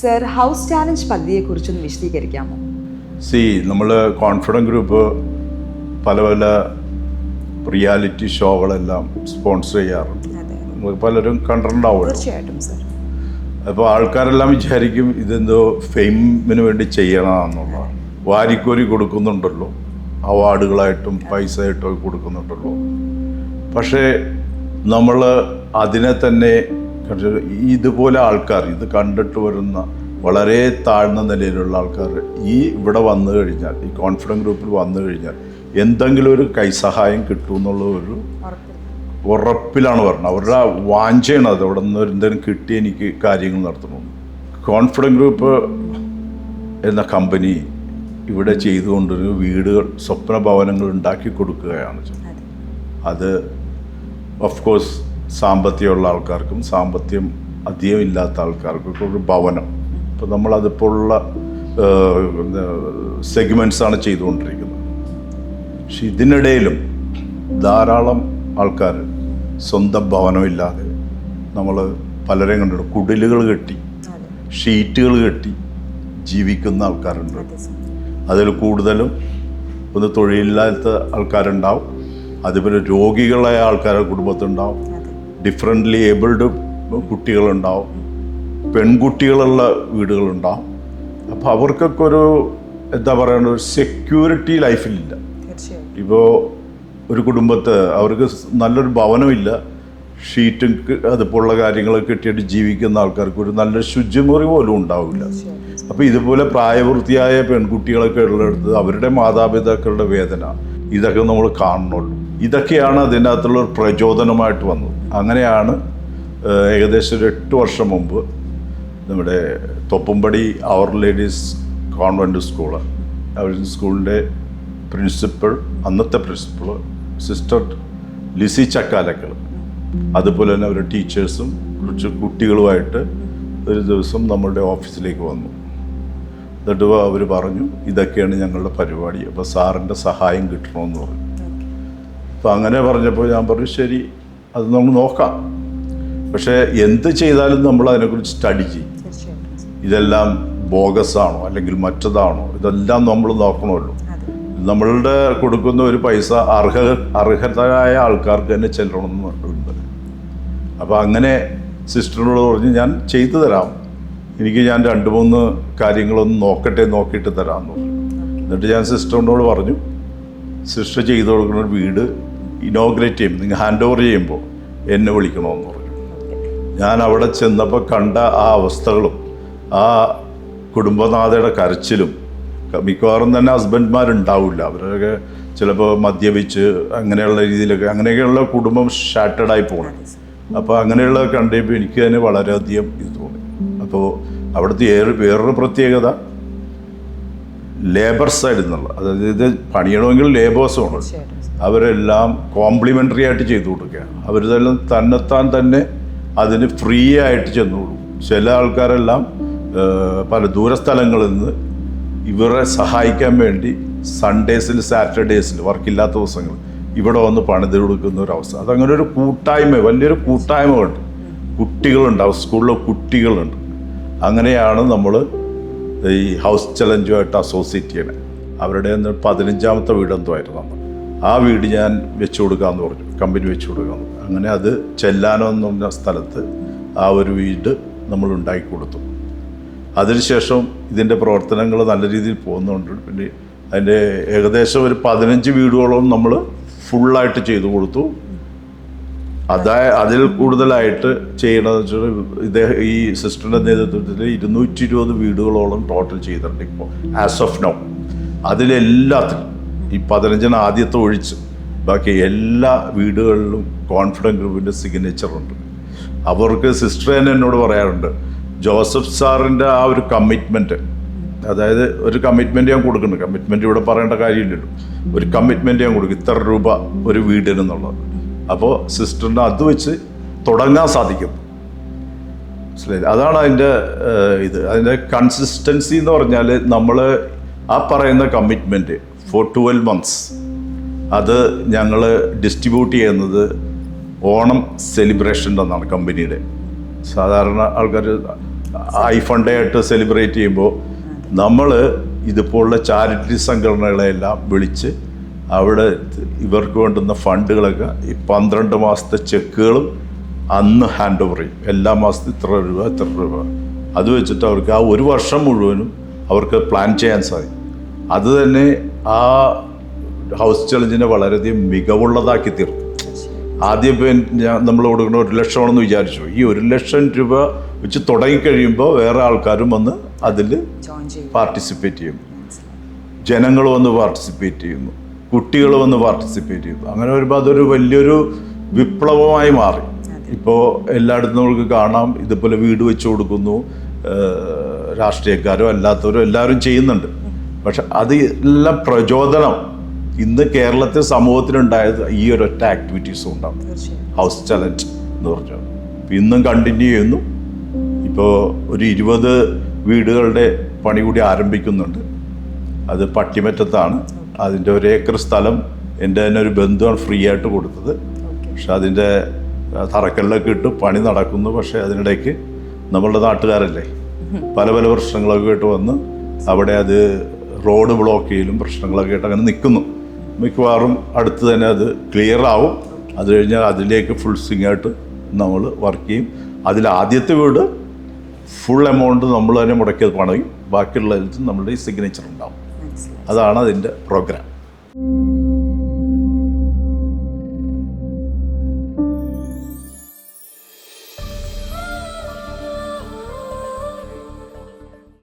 Sir house challenge പദ്ധതിയെക്കുറിച്ചൊന്ന് വിശദീകരിക്കാമോ? C നമ്മൾ confidence group പല പല റിയാലിറ്റി ഷോകളെല്ലാം സ്പോൺസർ ചെയ്യാറുണ്ട്. പലരും കണ്ടിട്ടുണ്ടാവുമല്ലോ. തീർച്ചയായിട്ടും സർ. അപ്പോൾ ആൾക്കാരെല്ലാം വിചാരിക്കും ഇതെന്തോ ഫെയിമിന് വേണ്ടി ചെയ്യണമെന്നുള്ളതാണ് വാരിക്കോരി കൊടുക്കുന്നുണ്ടല്ലോ. അവാർഡുകളായിട്ടും പൈസ ആയിട്ടും കൊടുക്കുന്നുണ്ടല്ലോ. പക്ഷേ നമ്മൾ അതിനെ തന്നെ ഇതുപോലെ ആൾക്കാർ ഇത് കണ്ടിട്ട് വരുന്ന വളരെ താഴ്ന്ന നിലയിലുള്ള ആൾക്കാർ ഈ ഇവിടെ വന്നു കഴിഞ്ഞാൽ ഈ കോൺഫിഡൻസ് ഗ്രൂപ്പിൽ വന്നു കഴിഞ്ഞാൽ എന്തെങ്കിലും ഒരു കൈസഹായം കിട്ടുമെന്നുള്ള ഒരു ഉറപ്പിലാണ് പറഞ്ഞത്. അവരുടെ വാഞ്ചയാണ് അത്. അവിടെ നിന്ന് എന്തെങ്കിലും കിട്ടി എനിക്ക് കാര്യങ്ങൾ നടത്തണം. കോൺഫിഡൻസ് ഗ്രൂപ്പ് എന്ന കമ്പനി ഇവിടെ ചെയ്തുകൊണ്ടൊരു വീടുകൾ സ്വപ്ന ഭവനങ്ങൾ ഉണ്ടാക്കി കൊടുക്കുകയാണ്. അത്. ഓഫ് കോഴ്സ് സാമ്പത്തികമുള്ള ആൾക്കാർക്കും സാമ്പത്തികം അധികം ഇല്ലാത്ത ആൾക്കാർക്കൊക്കെ ഒരു ഭവനം. ഇപ്പോൾ നമ്മളതിപ്പോൾ ഉള്ള സെഗ്മെന്റ്സ് ആണ് ചെയ്തുകൊണ്ടിരിക്കുന്നത്. പക്ഷെ ഇതിനിടയിലും ധാരാളം ആൾക്കാർ സ്വന്തം ഭവനമില്ലാതെ നമ്മൾ പലരെയും കണ്ടിട്ടുണ്ട്. കുടിലുകൾ കെട്ടി ഷീറ്റുകൾ കെട്ടി ജീവിക്കുന്ന ആൾക്കാരുണ്ട്. അതിൽ കൂടുതലും ഒന്ന് തൊഴിലില്ലാത്ത ആൾക്കാരുണ്ടാവും. അതുപോലെ രോഗികളായ ആൾക്കാരുടെ കുടുംബത്തുണ്ടാവും ഡിഫറെന്റ്ലി ഏബിൾഡ് കുട്ടികളുണ്ടാവും. പെൺകുട്ടികളുള്ള വീടുകളുണ്ടാവും. അപ്പോൾ അവർക്കൊക്കെ ഒരു എന്താ പറയുക ഒരു സെക്യൂരിറ്റി ലൈഫിലില്ല ഇപ്പോൾ ഒരു കുടുംബത്ത് അവർക്ക് നല്ലൊരു ഭവനമില്ല. ഷീറ്റും അതുപോലുള്ള കാര്യങ്ങളൊക്കെ കെട്ടിയിട്ട് ജീവിക്കുന്ന ആൾക്കാർക്ക് ഒരു നല്ല ശുചിമുറി പോലും ഉണ്ടാവില്ല. അപ്പോൾ ഇതുപോലെ പ്രായപൂർത്തിയായ പെൺകുട്ടികളൊക്കെ ഉള്ളിടത്ത് അവരുടെ മാതാപിതാക്കളുടെ വേദന ഇതൊക്കെ നമ്മൾ കാണണമല്ലോ ഇതൊക്കെയാണ് അതിനകത്തുള്ള ഒരു പ്രചോദനമായിട്ട് വന്നത്. അങ്ങനെയാണ് ഏകദേശം ഒരു എട്ട് വർഷം മുമ്പ് നമ്മുടെ തൊപ്പുംപടി അവർ ലേഡീസ് കോൺവെന്റ് സ്കൂൾ അവർ സ്കൂളിന്റെ പ്രിൻസിപ്പൾ അന്നത്തെ പ്രിൻസിപ്പൾ സിസ്റ്റർ ലിസി ചക്കാലക്കൾ അതുപോലെ തന്നെ അവരുടെ ടീച്ചേഴ്സും കുറച്ച് കുട്ടികളുമായിട്ട് ഒരു ദിവസം നമ്മളുടെ ഓഫീസിലേക്ക് വന്നു. എന്നിട്ട് അവർ പറഞ്ഞു ഇതൊക്കെയാണ് ഞങ്ങളുടെ പരിപാടി. അപ്പോൾ സാറിന്റെ സഹായം കിട്ടണമെന്ന് പറഞ്ഞു. അപ്പോൾ അങ്ങനെ പറഞ്ഞപ്പോൾ ഞാൻ പറഞ്ഞു ശരി അത് നമുക്ക് നോക്കാം. പക്ഷേ എന്ത് ചെയ്താലും നമ്മൾ അതിനെക്കുറിച്ച് സ്റ്റഡി ചെയ്യും ഇതെല്ലാം ബോഗസാണോ അല്ലെങ്കിൽ മറ്റതാണോ ഇതെല്ലാം നമ്മൾ നോക്കണമല്ലോ. നമ്മളുടെ കൊടുക്കുന്ന ഒരു പൈസ അർഹ അർഹതരായ ആൾക്കാർക്ക് തന്നെ ചെല്ലണമെന്നുണ്ട് അപ്പോൾ അങ്ങനെ സിസ്റ്ററിനോട് പറഞ്ഞ് ഞാൻ ചെയ്തു തരാം. എനിക്ക് ഞാൻ രണ്ട് മൂന്ന് കാര്യങ്ങളൊന്ന് നോക്കട്ടെ നോക്കിയിട്ട് തരാമെന്ന് പറഞ്ഞു. എന്നിട്ട് ഞാൻ സിസ്റ്ററിനോട് പറഞ്ഞു സിസ്റ്റർ ചെയ്തു കൊടുക്കുന്ന വീട് ഇനോഗ്രേറ്റ് ചെയ്യും നിങ്ങൾ ഹാൻഡ് ഓവർ ചെയ്യുമ്പോൾ എന്നെ വിളിക്കണമെന്ന് പറഞ്ഞു. ഞാൻ അവിടെ ചെന്നപ്പോൾ കണ്ട ആ അവസ്ഥകളും ആ കുടുംബനാഥയുടെ കരച്ചിലും മിക്കവാറും തന്നെ ഹസ്ബൻഡ്മാരുണ്ടാവില്ല അവരൊക്കെ ചിലപ്പോൾ മദ്യപിച്ച് അങ്ങനെയുള്ള രീതിയിലൊക്കെ അങ്ങനെയൊക്കെയുള്ള കുടുംബം ഷാറ്റഡായി പോകണം. അപ്പോൾ അങ്ങനെയുള്ള കണ്ടപ്പോൾ എനിക്ക് തന്നെ വളരെയധികം ഇത് തോന്നി. അപ്പോൾ അവിടുത്തെ വേറൊരു പ്രത്യേകത ലേബർ സൈഡിൽ നിന്നുള്ള അതായത് ഇത് പണിയണമെങ്കിൽ ലേബേഴ്സ് വേണം. അവരെല്ലാം കോംപ്ലിമെന്ററി ആയിട്ട് ചെയ്തു കൊടുക്കുകയാണ്. അവരിതെല്ലാം തന്നെത്താൻ തന്നെ അതിന് ഫ്രീ ആയിട്ട് ചെന്നോളൂ ചില ആൾക്കാരെല്ലാം പല ദൂരസ്ഥലങ്ങളിൽ നിന്ന് ഇവരെ സഹായിക്കാൻ വേണ്ടി സൺഡേസിൽ സാറ്റർഡേസിൽ വർക്കില്ലാത്ത ദിവസങ്ങൾ ഇവിടെ വന്ന് പണിത് കൊടുക്കുന്ന ഒരു അവസ്ഥ. അതങ്ങനെ ഒരു കൂട്ടായ്മ വലിയൊരു കൂട്ടായ്മ ഉണ്ട് കുട്ടികളുണ്ടാവും സ്കൂളിലെ കുട്ടികളുണ്ട്. അങ്ങനെയാണ് നമ്മൾ ഈ ഹൗസ് ചലഞ്ചുമായിട്ട് അസോസിയേറ്റ് ചെയ്യണേ. അവരുടെ പതിനഞ്ചാമത്തെ വീടെന്തോ ആയിരുന്നു അന്ന്. ആ വീട് ഞാൻ വെച്ചു കൊടുക്കാമെന്ന് പറഞ്ഞു. കമ്പനി വെച്ചു കൊടുക്കാമെന്ന് അങ്ങനെ അത് ചെല്ലാനോ എന്ന് പറഞ്ഞ സ്ഥലത്ത് ആ ഒരു വീട് നമ്മൾ ഉണ്ടാക്കി കൊടുത്തു. അതിനുശേഷം ഇതിന്റെ പ്രവർത്തനങ്ങൾ നല്ല രീതിയിൽ പോകുന്നുണ്ട്. പിന്നെ അതിന്റെ ഏകദേശം ഒരു പതിനഞ്ച് വീടുകളോളം നമ്മൾ ഫുള്ളായിട്ട് ചെയ്തു കൊടുത്തു. അതായ അതിൽ കൂടുതലായിട്ട് ചെയ്യണമെന്ന് വെച്ചാൽ ഇദ്ദേഹം ഈ സിസ്റ്ററിന്റെ നേതൃത്വത്തിൽ ഇരുന്നൂറ്റി ഇരുപത് വീടുകളോളം ടോട്ടൽ ചെയ്തിട്ടുണ്ട് ഇപ്പോൾ ആസ് ഓഫ് നൗ അതിലെല്ലാത്തിലും. ഈ പതിനഞ്ചിന് ആദ്യത്തെ ഒഴിച്ച്. ബാക്കി എല്ലാ വീടുകളിലും കോൺഫിഡന്റ് ഗ്രൂപ്പിന്റെ സിഗ്നേച്ചറുണ്ട് അവർക്ക് സിസ്റ്റർ തന്നെ എന്നോട് പറയാറുണ്ട് ജോസഫ് സാറിന്റെ ആ ഒരു കമ്മിറ്റ്മെന്റ് അതായത് ഒരു കമ്മിറ്റ്മെന്റ് ഞാൻ കൊടുക്കുന്നുണ്ട്. കമ്മിറ്റ്മെന്റ് ഇവിടെ പറയേണ്ട കാര്യമില്ലല്ലോ. ഒരു കമ്മിറ്റ്മെന്റ് ഞാൻ കൊടുക്കും. ഇത്ര രൂപ ഒരു വീടിനെന്നുള്ളത് അപ്പോൾ സിസ്റ്ററിന് അത് വെച്ച് തുടങ്ങാൻ സാധിക്കും. അതാണ് അതിന്റെ ഇത്. അതിന്റെ കൺസിസ്റ്റൻസി എന്ന് പറഞ്ഞാൽ നമ്മൾ ആ പറയുന്ന കമ്മിറ്റ്മെന്റ് ഫോർ ട്വൽവ് മന്ത്സ് അത് ഞങ്ങൾ ഡിസ്ട്രിബ്യൂട്ട് ചെയ്യുന്നത് ഓണം സെലിബ്രേഷൻ എന്നാണ് കമ്പനിയുടെ. സാധാരണ ആൾക്കാർ ഐ ഫണ്ടേ ആയിട്ട് സെലിബ്രേറ്റ് ചെയ്യുമ്പോൾ നമ്മൾ ഇതുപോലുള്ള ചാരിറ്റി സംഘടനകളെല്ലാം വിളിച്ച് അവിടെ ഇവർക്ക് വേണ്ടുന്ന ഫണ്ടുകളൊക്കെ ഈ പന്ത്രണ്ട് മാസത്തെ ചെക്കുകളും അന്ന് ഹാൻഡ് ഓവർ ചെയ്യും. എല്ലാ മാസത്തും ഇത്ര രൂപ ഇത്ര രൂപ. അത് വെച്ചിട്ട് അവർക്ക് ആ ഒരു വർഷം മുഴുവനും അവർക്ക് പ്ലാൻ ചെയ്യാൻ സാധിക്കും. അത് തന്നെ ആ ഹൗസ് ചലഞ്ചിനെ വളരെയധികം മികവുള്ളതാക്കി തീർത്തു. ആദ്യം ഞാൻ നമ്മൾ കൊടുക്കുന്ന ഒരു ലക്ഷമാണെന്ന് വിചാരിച്ചു. ഈ ഒരു ലക്ഷം രൂപ വെച്ച് തുടങ്ങിക്കഴിയുമ്പോൾ വേറെ ആൾക്കാരും വന്ന് അതിൽ പാർട്ടിസിപ്പേറ്റ് ചെയ്യും. ജനങ്ങൾ വന്ന് പാർട്ടിസിപ്പേറ്റ് ചെയ്യുന്നു. കുട്ടികൾ വന്ന് പാർട്ടിസിപ്പേറ്റ് ചെയ്യുന്നു. അങ്ങനെ വരുമ്പോൾ അതൊരു വലിയൊരു വിപ്ലവമായി മാറി. ഇപ്പോൾ എല്ലായിടത്തും നമുക്ക് കാണാം. ഇതുപോലെ വീട് വെച്ച് കൊടുക്കുന്നു. രാഷ്ട്രീയക്കാരോ അല്ലാത്തവരോ എല്ലാവരും ചെയ്യുന്നുണ്ട്. പക്ഷെ അത് എല്ലാം പ്രചോദനം ഇന്ന് കേരളത്തിൽ സമൂഹത്തിനുണ്ടായത് ഈ ഒരൊറ്റ ആക്ടിവിറ്റീസും ഉണ്ടാവും ഹൗസ് ചലഞ്ച് എന്ന് പറഞ്ഞു ഇന്നും കണ്ടിന്യൂ ചെയ്യുന്നു. ഇപ്പോൾ ഒരു ഇരുപത് വീടുകളുടെ പണി കൂടി ആരംഭിക്കുന്നുണ്ട്. അത് പട്ടിമറ്റത്താണ്. അതിന്റെ ഒരു ഏക്കർ സ്ഥലം എന്റെ തന്നെ ഒരു ബന്ധുവാണ് ഫ്രീ ആയിട്ട് കൊടുത്തത്. പക്ഷെ അതിന്റെ തറക്കല്ലൊക്കെ ഇട്ട് പണി നടക്കുന്നു. പക്ഷേ അതിനിടയ്ക്ക് നമ്മളുടെ നാട്ടുകാരല്ലേ? പല പല പ്രശ്നങ്ങളൊക്കെ ആയിട്ട് വന്ന് അവിടെ അത് റോഡ് ബ്ലോക്ക് ചെയ്യലും പ്രശ്നങ്ങളൊക്കെ ആയിട്ട് അങ്ങനെ നിൽക്കുന്നു മിക്കവാറും അടുത്ത് തന്നെ അത് ക്ലിയർ ആവും. അത് കഴിഞ്ഞാൽ അതിലേക്ക് ഫുൾ സ്വിങ് ആയിട്ട് നമ്മൾ വർക്ക് ചെയ്യും. അതിൽ ആദ്യത്തെ വീട് ഫുൾ എമൗണ്ട് നമ്മൾ തന്നെ മുടക്കിയത് പണയും. ബാക്കിയുള്ളതിൽ നമ്മളുടെ ഈ സിഗ്നേച്ചർ ഉണ്ടാവും. അതാണ് അതിന്റെ പ്രോഗ്രാം